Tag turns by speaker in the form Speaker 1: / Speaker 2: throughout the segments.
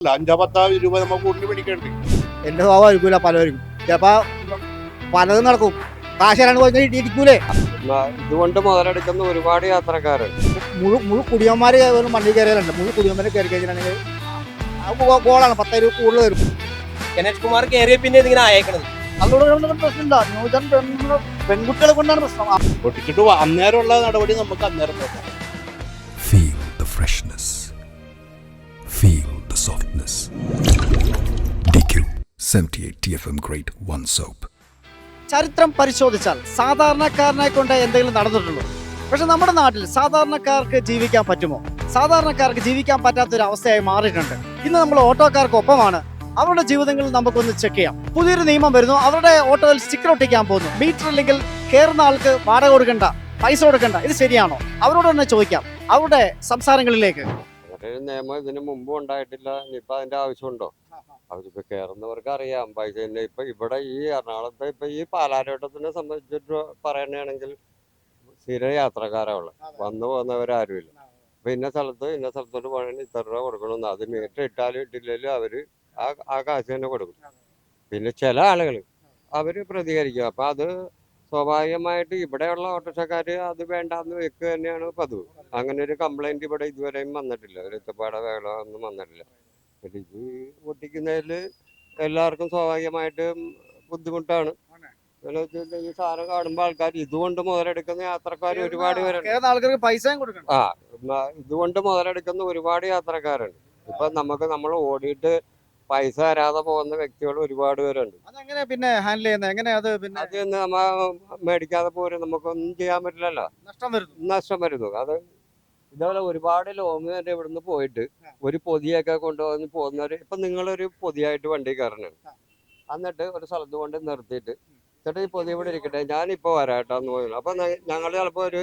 Speaker 1: അഞ്ചോ പത്തോ രൂപ നമുക്ക് കൂടുതൽ മേടിക്കണ്ട്.
Speaker 2: എന്റെ സ്വഭാവം ആയിരിക്കൂല പലവരും ചിലപ്പോ പലതും നടക്കും. കാശരാണ് പോയി ഇരിക്കൂലേ
Speaker 3: മ- ഇതുകൊണ്ട് മുതലെടുക്കുന്ന ഒരുപാട് യാത്രക്കാരുണ്ട്
Speaker 2: മുഴു മുഴു കുടിയന്മാര് ഒരു മണ്ണിൽ കയറിയാലുണ്ട്. മുഴു കുടിയന്മാരെ കയറി കഴിഞ്ഞിട്ടുണ്ടെങ്കിൽ ഗോളാണ് പത്ത് രൂപ കൂടുതൽ വരും.
Speaker 4: ഗണേഷ് കുമാർ കയറിയ പിന്നെ ഇതിങ്ങനെ അയക്കണത്
Speaker 2: അതുകൊണ്ട് പ്രശ്നമില്ല ന്യൂജൻ പെൺകുട്ടികളെ കൊണ്ടാണ് പ്രശ്നം.
Speaker 1: പൊട്ടിച്ചിട്ട് അന്നേരമുള്ള നടപടി നമുക്ക് അന്നേരം നോക്കാം.
Speaker 5: Feel the freshness. 78 TFM great 1 Soap.
Speaker 2: ചരിത്രം പരിശോധിച്ചാൽ സാധാരണക്കാരനെ കൊണ്ട് എന്തെങ്കിലും നടന്നിട്ടുള്ളൂ പക്ഷെ നമ്മുടെ നാട്ടിൽ സാധാരണക്കാർക്ക് ജീവിക്കാൻ പറ്റുമോ? സാധാരണക്കാർക്ക് ജീവിക്കാൻ പറ്റാത്ത ഒരു അവസ്ഥയായി മാറിയിട്ടുണ്ട്. ഇന്ന് നമ്മൾ ഓട്ടോക്കാർക്കൊപ്പമാണ്. അവരുടെ ജീവിതങ്ങളിൽ നമുക്കൊന്ന് ചെക്ക് ചെയ്യാം. പുതിയൊരു നിയമം വരുന്നു. അവരുടെ ഓട്ടോയിൽ സ്റ്റിക്കർ ഒട്ടിക്കാൻ പോകുന്നു. മീറ്റർ ഇല്ലെങ്കിൽ കയറുന്ന ആൾക്ക് വാടക കൊടുക്കണ്ട പൈസ കൊടുക്കണ്ട. ഇത് ശരിയാണോ? അവരോട് തന്നെ ചോദിക്കാം. അവരുടെ സംസാരങ്ങളിലേക്ക്.
Speaker 3: നിയമം ഇതിനു മുമ്പ് ഉണ്ടായിട്ടില്ല. ഇനിയിപ്പോ അതിന്റെ ആവശ്യമുണ്ടോ? അവരിപ്പോ കയറുന്നവർക്ക് അറിയാം. പൈസ തന്നെ ഇപ്പൊ ഇവിടെ ഈ എറണാകുളത്ത് ഇപ്പൊ ഈ പാലാരോട്ടത്തിനെ സംബന്ധിച്ചിട്ട് പറയണയാണെങ്കിൽ സ്ഥിര ഉള്ളത് വന്നു പോകുന്നവരാരുമില്ല. അപ്പൊ ഇന്ന സ്ഥലത്ത് ഇന്ന സ്ഥലത്തോട്ട് പോകണമെങ്കിൽ ഇത്ര രൂപ കൊടുക്കണമെന്ന്. അത് മീറ്റർ ഇട്ടാലും ഇട്ടില്ലെങ്കിലും അവർ ആ ആ കാശ് തന്നെ കൊടുക്കും. പിന്നെ ചില ആളുകൾ അവർ പ്രതികരിക്കും. അപ്പൊ അത് സ്വാഭാവികമായിട്ട് ഇവിടെയുള്ള ഓട്ടോറിക്ഷക്കാര് അത് വേണ്ടാന്ന് വെക്കുക തന്നെയാണ് പതിവ്. അങ്ങനെ ഒരു കംപ്ലൈന്റ് ഇവിടെ ഇതുവരെയും വന്നിട്ടില്ല. ഒരു ഒറ്റപ്പാട വേള ഒന്നും വന്നിട്ടില്ല. പിന്നെ ഇത് പൊട്ടിക്കുന്നതിൽ എല്ലാവർക്കും സ്വാഭാവികമായിട്ടും ബുദ്ധിമുട്ടാണ്. ഈ സാധനം കാണുമ്പോൾ ആൾക്കാർ ഇതുകൊണ്ട് മുതലെടുക്കുന്ന യാത്രക്കാർ ഒരുപാട് പേരുണ്ട്.
Speaker 2: കൊടുക്കണം?
Speaker 3: ആ ഇതുകൊണ്ട് മുതലെടുക്കുന്ന ഒരുപാട് യാത്രക്കാരുണ്ട്. ഇപ്പൊ നമുക്ക് നമ്മൾ ഓടിയിട്ട് പൈസ തരാതെ പോകുന്ന വ്യക്തികൾ ഒരുപാട് പേരുണ്ട്.
Speaker 2: അതെങ്ങനെ പിന്നെ ഹാൻഡിൽ ചെയ്യുന്നത് എങ്ങനെ അത് പിന്നെ
Speaker 3: അത് നമ്മ മേടിക്കാതെ പോരും നമുക്കൊന്നും ചെയ്യാൻ പറ്റില്ലല്ലോ.
Speaker 2: നഷ്ടം വരുന്നു.
Speaker 3: നഷ്ടം വരുന്നു. അത് ഇതേപോലെ ഒരുപാട് ലോങ് തന്നെ ഇവിടുന്ന് പോയിട്ട് ഒരു പൊതിയൊക്കെ കൊണ്ടുവന്ന് പോകുന്നവര് ഇപ്പൊ നിങ്ങളൊരു പൊതിയായിട്ട് വണ്ടി കയറണം എന്നിട്ട് ഒരു സ്ഥലത്ത് കൊണ്ട് നിർത്തിയിട്ട് ചേട്ടാ ഈ പൊതി ഇവിടെ ഇരിക്കട്ടെ ഞാനിപ്പോ വരാട്ടാന്ന് പറഞ്ഞു. അപ്പൊ ഞങ്ങൾ ചിലപ്പോ ഒരു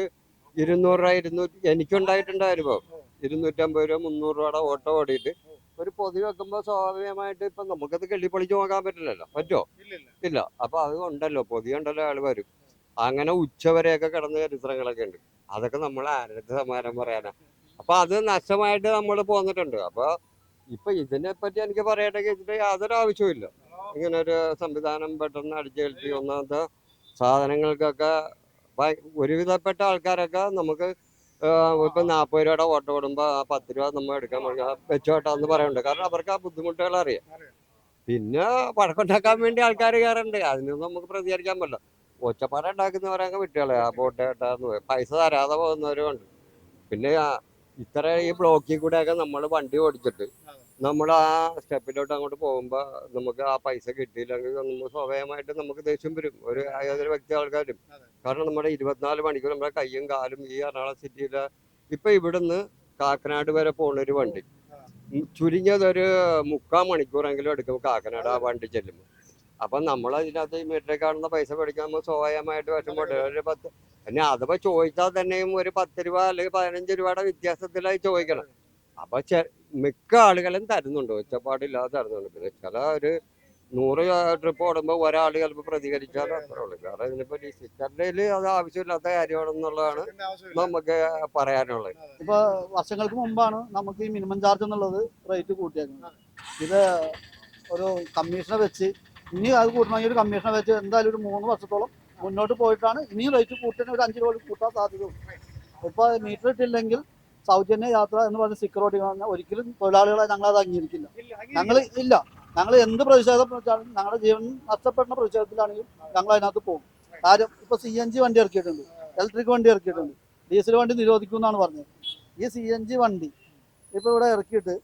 Speaker 3: ഇരുന്നൂറ് രൂപ ഇരുന്നൂറ്റി എനിക്കുണ്ടായിട്ടുണ്ട് അനുഭവം. ഇരുന്നൂറ്റമ്പത് രൂപ മുന്നൂറ് രൂപയുടെ ഓട്ടോ ഓടിയിട്ട് ഒരു പൊതി വെക്കുമ്പോൾ സ്വാഭാവികമായിട്ട് ഇപ്പൊ നമുക്കത് കെള്ളിപ്പൊളിച്ച് നോക്കാൻ പറ്റില്ലല്ലോ. പറ്റോ? ഇല്ല. അപ്പൊ അത് ഉണ്ടല്ലോ പൊതി ഉണ്ടല്ലോ ആൾ വരും. അങ്ങനെ ഉച്ചവരെയൊക്കെ കിടന്ന ചരിത്രങ്ങളൊക്കെ ഉണ്ട്. അതൊക്കെ നമ്മൾ ആരുടെ സമാനം പറയാനാ. അപ്പൊ അത് നഷ്ടമായിട്ട് നമ്മൾ പോന്നിട്ടുണ്ട്. അപ്പൊ ഇപ്പൊ ഇതിനെ പറ്റി എനിക്ക് പറയട്ടെങ്കിൽ ഇതിന്റെ യാതൊരു ആവശ്യമില്ല ഇങ്ങനെ ഒരു സംവിധാനം പെട്ടെന്ന് അടിച്ചേൽപ്പി ഒന്നാമത്തെ സാധനങ്ങൾക്കൊക്കെ ഒരുവിധപ്പെട്ട ആൾക്കാരൊക്കെ നമുക്ക് ഇപ്പൊ നാൽപ്പത് രൂപയുടെ ഓട്ടോ വിടുമ്പോ ആ പത്ത് രൂപ നമ്മൾ എടുക്കാൻ വെച്ചോട്ടാന്ന് പറയുന്നുണ്ട്. കാരണം അവർക്ക് ആ ബുദ്ധിമുട്ടുകൾ അറിയാം പിന്നെ വഴക്കുണ്ടാക്കാൻ വേണ്ടി ആൾക്കാർ കയറുണ്ട് അതിനൊന്നും നമുക്ക് പ്രതികരിക്കാൻ പറ്റില്ല. ഒച്ചപ്പാടം ഉണ്ടാക്കുന്നവരങ്ങ് വിട്ടുകളെ ആ ബോട്ട് കേട്ടാന്ന്. പൈസ തരാതെ പോകുന്നവരും ഉണ്ട്. പിന്നെ ഇത്ര ഈ ബ്ലോക്കിൽ കൂടെ ഒക്കെ നമ്മൾ വണ്ടി ഓടിച്ചിട്ട് നമ്മൾ ആ സ്റ്റെപ്പിലോട്ട് അങ്ങോട്ട് പോകുമ്പോൾ നമുക്ക് ആ പൈസ കിട്ടിയില്ലെങ്കിൽ നമ്മൾ സ്വാഭാവികമായിട്ട് നമുക്ക് ദേഷ്യം വരും. ഒരു ഏതൊരു വ്യക്തി ആൾക്കാരും. കാരണം നമ്മുടെ ഇരുപത്തിനാല് മണിക്കൂർ നമ്മുടെ കൈയും കാലും ഈ എറണാകുളം സിറ്റിയിലെ ഇപ്പം ഇവിടുന്ന് കാക്കനാട് വരെ പോകുന്ന ഒരു വണ്ടി ചുരുങ്ങിയതൊരു മുക്കാൽ മണിക്കൂറെങ്കിലും എടുക്കും കാക്കനാട് ആ വണ്ടി ചെല്ലുമ്പോൾ അപ്പൊ നമ്മൾ അതിനകത്ത് ഈ മീറ്ററിൽ കാണുന്ന പൈസ മേടിക്കാൻ നമ്മൾ സ്വാഭാവികമായിട്ട് വിഷമമുണ്ട് ഒരു പത്ത് പിന്നെ അഥവാ ചോദിച്ചാൽ തന്നെയും ഒരു പത്ത് രൂപ അല്ലെങ്കിൽ പതിനഞ്ച് രൂപയുടെ വ്യത്യാസത്തിലായി ചോദിക്കണം. അപ്പൊ ചെ- മിക്ക ആളുകളും തരുന്നുണ്ട്. ഒച്ചപ്പാടില്ലാതെ തരുന്നുണ്ട്. പിന്നെ ചില ഒരു നൂറ് ട്രിപ്പ് ഓടുമ്പോൾ ഒരാൾ ചിലപ്പോൾ പ്രതികരിച്ചാൽ അത്രേ ഉള്ളൂ. കാരണം ഇതിനിപ്പോ ഈ സ്റ്റിക്കറിൽ അത് ആവശ്യമില്ലാത്ത കാര്യമാണെന്നുള്ളതാണ് നമുക്ക് പറയാനുള്ളത്.
Speaker 2: ഇപ്പൊ വർഷങ്ങൾക്ക് മുമ്പാണ് നമുക്ക് ഈ മിനിമം ചാർജ് എന്നുള്ളത് റേറ്റ് കൂട്ടിയേക്കുന്നത്. ഇത് ഒരു കമ്മീഷനെ വെച്ച് ഇനി അത് കൂട്ടണമെങ്കിൽ ഒരു കമ്മീഷൻ വെച്ച് എന്തായാലും ഒരു മൂന്ന് വർഷത്തോളം മുന്നോട്ട് പോയിട്ടാണ് ഇനിയും റേറ്റ് കൂട്ടുന്ന ഒരു അഞ്ച് രൂപ കൂട്ടാൻ സാധ്യതയുള്ളൂ. ഇപ്പൊ മീറ്റർ ഇട്ടില്ലെങ്കിൽ സൗജന്യ യാത്ര എന്ന് പറഞ്ഞ സിക്ക് റോഡിൽ പറഞ്ഞാൽ ഒരിക്കലും തൊഴിലാളികളെ ഞങ്ങൾ അത് അംഗീകരിക്കില്ല. ഞങ്ങൾ ഇല്ല. ഞങ്ങൾ എന്ത് പ്രതിഷേധം വെച്ചാലും ഞങ്ങളുടെ ജീവൻ നഷ്ടപ്പെടുന്ന പ്രതിഷേധത്തിലാണെങ്കിലും ഞങ്ങൾ അതിനകത്ത് പോകും. കാര്യം ഇപ്പൊ സി എൻ ജി വണ്ടി ഇറക്കിയിട്ടുണ്ട്. ഇലക്ട്രിക് വണ്ടി ഇറക്കിയിട്ടുണ്ട്. ഡീസൽ വണ്ടി നിരോധിക്കും എന്നാണ് പറഞ്ഞത്. ഈ സി എൻ ജി വണ്ടി ഇപ്പോൾ ഇവിടെ ഇറക്കിയിട്ട്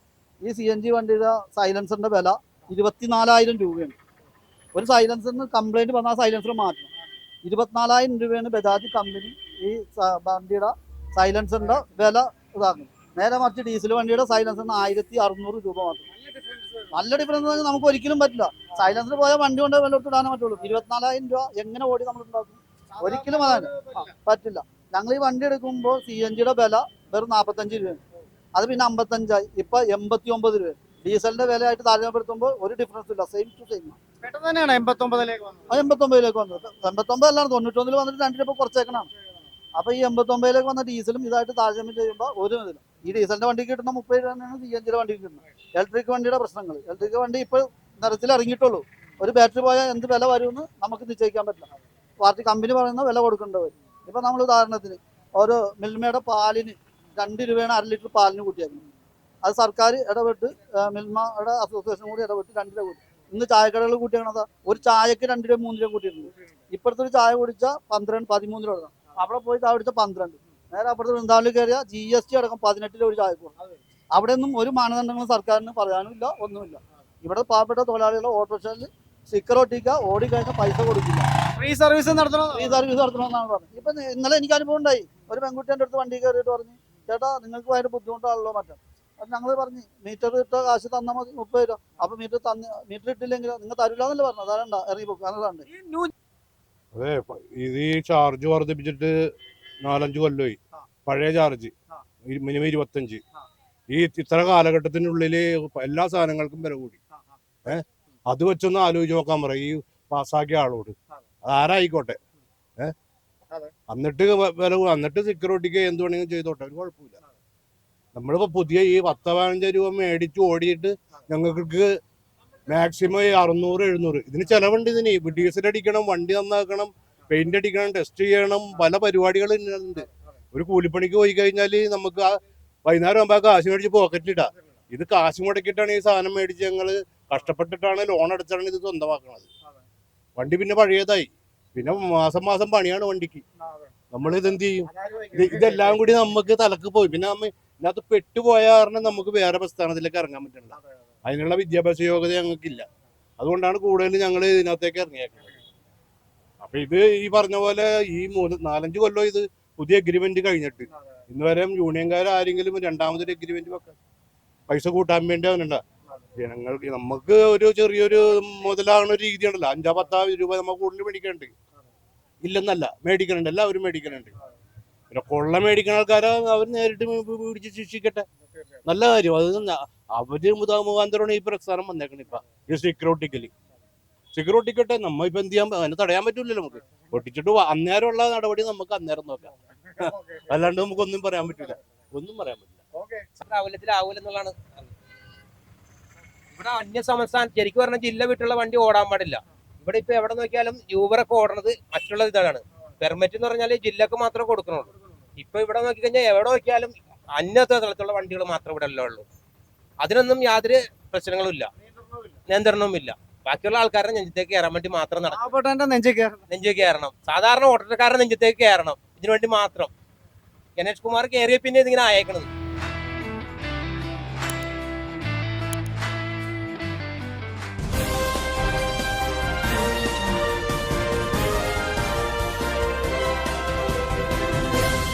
Speaker 2: ഈ സി എൻ ജി വണ്ടിയുടെ സൈലൻസറിന്റെ വില ഇരുപത്തിനാലായിരം രൂപയാണ്. ഒരു സൈലൻസറിന് കംപ്ലൈന്റ് വന്നാൽ സൈലൻസർ മാറ്റണം. ഇരുപത്തിനാലായിരം രൂപയാണ് ബജാജ് കമ്പനി ഈ വണ്ടിയുടെ സൈലൻസറിന്റെ വില ഇതാക്കുന്നത്. നേരെ മറിച്ച് ഡീസൽ വണ്ടിയുടെ സൈലൻസറിന് ആയിരത്തി അറുന്നൂറ് രൂപ മാത്രം. നല്ല ഡിഫറൻസ് നമുക്ക് ഒരിക്കലും പറ്റില്ല. സൈലൻസർ പോയാൽ വണ്ടി കൊണ്ട് വിലയിട്ട് ഇടാനേ പറ്റുള്ളൂ. ഇരുപത്തിനാലായിരം രൂപ എങ്ങനെ ഓടി നമ്മൾ ഉണ്ടാക്കും? ഒരിക്കലും അതാണ്. പറ്റില്ല. ഞങ്ങൾ ഈ വണ്ടി എടുക്കുമ്പോൾ സി എൻ ജിയുടെ വില വെറും നാൽപ്പത്തഞ്ച് രൂപയാണ്. അത് പിന്നെ അമ്പത്തഞ്ചായി. ഇപ്പൊ എൺപത്തി ഒമ്പത് രൂപ ഡീസലിന്റെ വിലയായിട്ട് താരതമ്യപ്പെടുത്തുമ്പോൾ ഒരു ഡിഫറൻസ് ഇല്ല. സെയിം ടു സെയിം
Speaker 4: പെട്ടെന്ന് എൺപത്തൊമ്പതിലേക്ക് വന്നത്.
Speaker 2: അത് എൺപത്തൊമ്പതിലേക്ക് വന്നത്. തൊണ്ണൂറ്റൊന്നിൽ വന്നിട്ട് രൂപ കുറച്ചേക്കണം അപ്പൊ ഈ എൺപത്തൊമ്പതിലേക്ക് വന്ന ഡീസലും ഇതായിട്ട് താരതമ്യം ചെയ്യുമ്പോൾ ഒരു ഇതില്ല ഈ ഡീസലിന്റെ വണ്ടിക്ക് കിട്ടുന്ന മുപ്പത് രൂപയാണ് സി എൻ ജിയുടെ വണ്ടിക്ക് കിട്ടുന്നത്. ഇലക്ട്രിക് വണ്ടിയുടെ പ്രശ്നങ്ങൾ ഇലക്ട്രിക് വണ്ടി ഇപ്പോൾ നിരത്തിൽ ഇറങ്ങിയിട്ടുള്ളൂ. ഒരു ബാറ്ററി പോയാൽ എന്ത് വില വരുമെന്ന് നമുക്ക് നിശ്ചയിക്കാൻ പറ്റില്ല. പാർട്ടി കമ്പനി പറയുന്ന വില കൊടുക്കേണ്ടി വരും. ഇപ്പൊ നമ്മൾ ഉദാഹരണത്തിന് ഓരോ മിൽമയുടെ പാലിന് രണ്ട് രൂപയാണ് അര ലിറ്റർ പാലിന് കൂട്ടിയാക്കുന്നത്. അത് സർക്കാർ ഇടപെട്ട് മിൽമയുടെ അസോസിയേഷൻ കൂടി ഇടപെട്ട് രണ്ട് രൂപ കൂട്ടി ഇന്ന് ചായക്കടകൾ കൂട്ടിയേക്കണതാ ഒരു ചായക്ക് രണ്ട് രൂപ മൂന്ന് രൂപ കൂട്ടിയിട്ടുണ്ട്. ഇപ്പോഴത്തെ ഒരു ചായ കുടിച്ചാൽ പന്ത്രണ്ട് പതിമൂന്ന് രൂപ അവിടെ പോയി ചായ കുടിച്ചാൽ പന്ത്രണ്ട്. നേരെ അപ്പുറത്ത് വൃന്ദാവനിൽ കയറിയ ജി എസ് ടി അടക്കം പതിനെട്ട് രൂപ ഒരു ചായ കൂടും അവിടെ ഒന്നും ഒരു മാനദണ്ഡങ്ങളും സർക്കാരിന് പറയാനുമില്ല ഒന്നുമില്ല. ഇവിടെ പാവപ്പെട്ട തൊഴിലാളികൾ ഓട്ടോറിക്ഷയിൽ സ്റ്റിക്കർ ഒട്ടിക്കുക ഓടിക്കഴിഞ്ഞാൽ പൈസ കൊടുക്കില്ല.
Speaker 4: ഫ്രീ സർവീസ് നടത്തണം?
Speaker 2: ഫ്രീ സർവീസ് നടത്തണമെന്നാണ് പറഞ്ഞത്. ഇപ്പൊ ഇന്നലെ എനിക്ക് അനുഭവം ഉണ്ടായി. ഒരു പെൺകുട്ടി എന്റെ അടുത്ത് വണ്ടി കയറിയിട്ട് പറഞ്ഞു ചേട്ടാ നിങ്ങൾക്ക് ഭയങ്കര ബുദ്ധിമുട്ടാണല്ലോ മറ്റേ. അപ്പൊ ഞങ്ങൾ പറഞ്ഞു മീറ്റർ ഇട്ട കാശ് തന്നാൽ മതി മുപ്പത് രൂപ. അപ്പൊ മീറ്റർ തന്ന് മീറ്റർ ഇട്ടില്ലെങ്കിൽ നിങ്ങൾ തരില്ല എന്നല്ലേ പറഞ്ഞു തരണ്ട ഇറങ്ങി പോകും അതാണ്
Speaker 4: ഈ ന്യൂ
Speaker 1: അതെ ഇത് ഈ ചാർജ് വർദ്ധിപ്പിച്ചിട്ട് നാലഞ്ച് കൊല്ലമായി പഴയ ചാർജ്. മിനിമം ഇരുപത്തഞ്ച്. ഈ ഇത്ര കാലഘട്ടത്തിനുള്ളിൽ എല്ലാ സാധനങ്ങൾക്കും വില കൂടി. അത് വെച്ചൊന്ന് ആലോചിച്ച് നോക്കാൻ പറ ഈ പാസ്സാക്കിയ ആളോട്.
Speaker 2: അതെ.
Speaker 1: ആരായിക്കോട്ടെ ഏ? എന്നിട്ട് വില എന്നിട്ട് സെക്യൂരിറ്റിക്ക് എന്ത് വേണമെങ്കിലും ചെയ്തോട്ടെ ഒരു കുഴപ്പമില്ല. നമ്മളിപ്പോ പുതിയ ഈ പത്ത് പതിനഞ്ച് രൂപ മേടിച്ച് ഓടിയിട്ട് ഞങ്ങൾക്ക് മാക്സിമം ഈ അറുന്നൂറ് എഴുന്നൂറ്. ഇതിന് ചെലവുണ്ട് ഇതിന്. ഡീസൽ അടിക്കണം വണ്ടി നന്നാക്കണം പെയിന്റ് അടിക്കണം ടെസ്റ്റ് ചെയ്യണം പല പരിപാടികൾ ഉണ്ട് ഒരു കൂലിപ്പണിക്ക് പോയി കഴിഞ്ഞാൽ നമുക്ക് ആ വൈകുന്നേരം ആകുമ്പോൾ കാശ് മേടിച്ച് പോക്കറ്റിലിടാ ഇത് കാശ് മുടക്കിയിട്ടാണ് ഈ സാധനം മേടിച്ച് ഞങ്ങൾ കഷ്ടപ്പെട്ടിട്ടാണ് ലോൺ അടച്ചാണ് ഇത് സ്വന്തമാക്കുന്നത് വണ്ടി പിന്നെ പഴയതായി. പിന്നെ മാസം മാസം പണിയാണ് വണ്ടിക്ക്. നമ്മൾ ഇത് എന്ത് ചെയ്യും? ഇതെല്ലാം കൂടി നമുക്ക് തലക്ക് പോയി. പിന്നെ നമ്മ ഇതിനകത്ത് പെട്ടുപോയ കാരണം നമുക്ക് വേറെ പ്രസ്ഥാനത്തിലേക്ക് ഇറങ്ങാൻ പറ്റില്ല അതിനുള്ള വിദ്യാഭ്യാസ യോഗ്യത ഞങ്ങൾക്കില്ല. അതുകൊണ്ടാണ് കൂടുതൽ ഞങ്ങൾ ഇതിനകത്തേക്ക് ഇറങ്ങിയേക്കുന്നത്. അപ്പൊ ഇത് ഈ പറഞ്ഞ പോലെ ഈ മൂന്ന് നാലഞ്ച് കൊല്ലം ഇത് പുതിയ എഗ്രിമെന്റ് കഴിഞ്ഞിട്ട്. ഇന്ന് വരെ യൂണിയൻകാർ ആരെങ്കിലും രണ്ടാമതൊരു എഗ്രിമെന്റ് വെക്കാൻ പൈസ കൂട്ടാൻ വേണ്ടി അവനുണ്ട ജനങ്ങൾക്ക് നമുക്ക് ഒരു ചെറിയൊരു മുതലാകുന്ന ഒരു രീതി ഉണ്ടല്ലോ അഞ്ചാ പത്താ രൂപ നമ്മൾ കൂടുതൽ മേടിക്കണുണ്ട്. ഇല്ലെന്നല്ല മേടിക്കണുണ്ട്. എല്ലാവരും മേടിക്കണുണ്ട്. പിന്നെ കൊള്ള മേടിക്കുന്ന ആൾക്കാരെ അവർ നേരിട്ട് പിടിച്ച് ശിക്ഷിക്കട്ടെ. നല്ല കാര്യം. അത് അവർ മുഖാന്തരമാണ് ഈ പ്രസ്ഥാനം വന്നേക്കണം ഇപ്പൊ. ഈ സെക്യൂരിറ്റിക്കൽ സെക്യൂരിറ്റിക്കട്ടെ നമ്മ ഇപ്പൊ എന്ത് ചെയ്യാൻ അതിനെ തടയാൻ പറ്റൂലല്ലോ നമുക്ക്. പൊട്ടിച്ചിട്ട് അന്നേരമുള്ള നടപടി നമുക്ക് അന്നേരം നോക്കാം. അല്ലാണ്ട് നമുക്ക് ഒന്നും പറയാൻ പറ്റില്ല ഒന്നും പറയാൻ പറ്റില്ല
Speaker 4: ഇവിടെ അന്യ സംസ്ഥാനം ശരിക്കും പറഞ്ഞ ജില്ല വിട്ടുള്ള വണ്ടി ഓടാൻ പാടില്ല. ഇവിടെ ഇപ്പൊ എവിടെ നോക്കിയാലും യൂബറൊക്കെ ഓടണത് മറ്റുള്ള ഇതാണ്. പെർമിറ്റ് എന്ന് പറഞ്ഞാൽ ജില്ലക്ക് മാത്രമേ കൊടുക്കണുള്ളൂ. ഇപ്പൊ ഇവിടെ നോക്കിക്കഴിഞ്ഞാൽ എവിടെ നോക്കിയാലും അന്നത്തെ തലത്തിലുള്ള വണ്ടികൾ മാത്രമേ ഇവിടെ അല്ല ഉള്ളൂ. അതിനൊന്നും യാതൊരു പ്രശ്നങ്ങളും ഇല്ല നിയന്ത്രണവും ഇല്ല ബാക്കിയുള്ള ആൾക്കാരുടെ നെഞ്ചത്തേക്ക് കയറാൻ വേണ്ടി മാത്രം നടക്കും.
Speaker 2: നെഞ്ചിൽ കയറണം.
Speaker 4: നെഞ്ചേക്ക് കയറണം. സാധാരണ ഓട്ടോക്കാരുടെ നെഞ്ചത്തേക്ക് കയറണം. ഇതിനു വേണ്ടി മാത്രം. ഗണേഷ് കുമാർ കയറിയ പിന്നെ ഇതിങ്ങനെ അയക്കണത്.